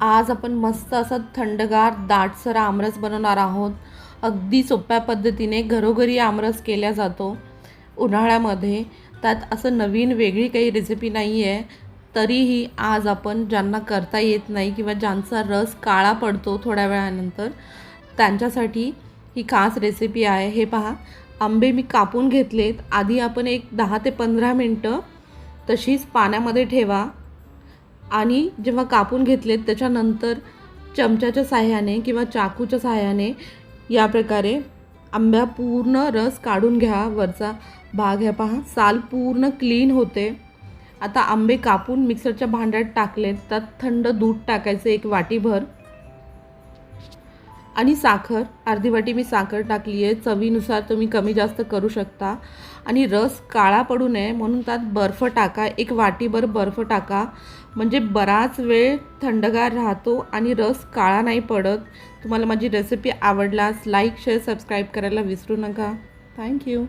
आज आपण मस्त असं थंडगार दाटसर आमरस बनवणार आहोत. अगदी सोप्या पद्धतीने घरोघरी आमरस केला जातो उन्हाळ्यामध्ये. त्यात असं नवीन वेगळी काही रेसिपी नाही आहे तरीही आज आपण ज्यांना करता येत नाही किंवा ज्यांचा रस काळा पडतो थोड्या वेळानंतर त्यांच्यासाठी ही खास रेसिपी आहे. हे पहा आंबे मी कापून घेतलेत. आधी आपण एक दहा ते पंधरा मिनटं तशीच पाण्यामध्ये ठेवा. आणि जेव्हा कापून घेतलेत त्याच्यानंतर चमच्याच्या साह्याने किंवा चाकूच्या साह्याने या प्रकारे आंब्या पूर्ण रस काढून घ्या वरचा भाग ह्या पहा. साल पूर्ण क्लीन होते. आता आंबे कापून मिक्सरच्या भांड्यात टाकलेत त्यात थंड दूध टाकायचं एक वाटीभर. आणि साखर अर्धी वाटी मी साखर टाकली आहे चवीनुसार तुम्ही कमी जास्त करू शकता. आणि रस काळा पडू नये म्हणून त्यात बर्फ टाका. एक वाटीभर बर्फ टाका. म्हणजे बराच वेळ थंडगार राहतो आणि रस काळा नाही पडत. तुम्हाला माझी रेसिपी आवडल्यास लाईक शेअर सबस्क्राईब करायला विसरू नका. थँक्यू